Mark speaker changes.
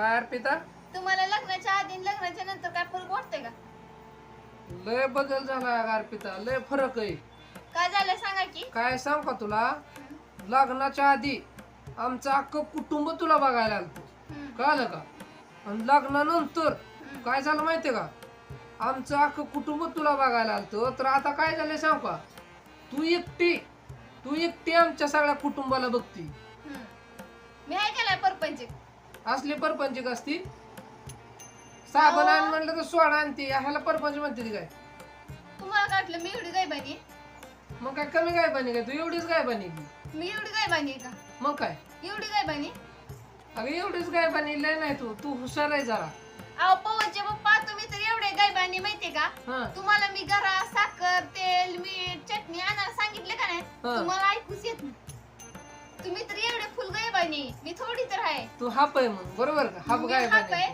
Speaker 1: काय अर्पिता?
Speaker 2: तुम्हाला लग्नाच्या आधी आणि लग्नाच्या नंतर काय फरक वाटतंय का?
Speaker 1: लय बदल झाला अगं अर्पिता लय फरक आहे.
Speaker 2: काय झालं सांगा की?
Speaker 1: काय सांग का तुला? लग्नाच्या आधी आमचं अख्खं कुटुंब तुला बघायला आलतो.
Speaker 2: हम्म,
Speaker 1: कळालं का? आणि लग्नानंतर. काय झालं माहितीये का? आमचं अख्खं कुटुंब तुला बघायला आलतं. तर आता काय झालंय सांग का? तू एकटी तू एकटी आमच्या सगळ्या कुटुंबाला बघती.
Speaker 2: मी केलाय परपंच
Speaker 1: असली परपंचिक असती. साबण. आण म्हणलं तर सोडा आणते. ह्याला परपंच म्हणते ती काय?
Speaker 2: तुम्हाला काय वाटलं मी एवढी गायबानी?
Speaker 1: मग काय कमी काय बनी काय तू? एवढीच काय बनी की.
Speaker 2: मी एवढी गायबानी आहे का?
Speaker 1: मग काय?
Speaker 2: एवढी गायबानी?
Speaker 1: अगं एवढीच काय बनी लय नाही तू. तू हुशार आहे जरा.
Speaker 2: अहो पवनचे पप्पा तुम्ही तर एवढे गायबानी माहितीये का?
Speaker 1: हा.
Speaker 2: तुम्हाला मी गरा साखर तेल मीठ चटणी आणायला सांगितले का नाही. तुम्हाला ऐकूच येत नाही. तुम्ही तर गायबानी मी थोडी तर आहे.
Speaker 1: तू हाप आहे मग. बरोबर का? हाप
Speaker 2: मी
Speaker 1: काय
Speaker 2: हाप आहे.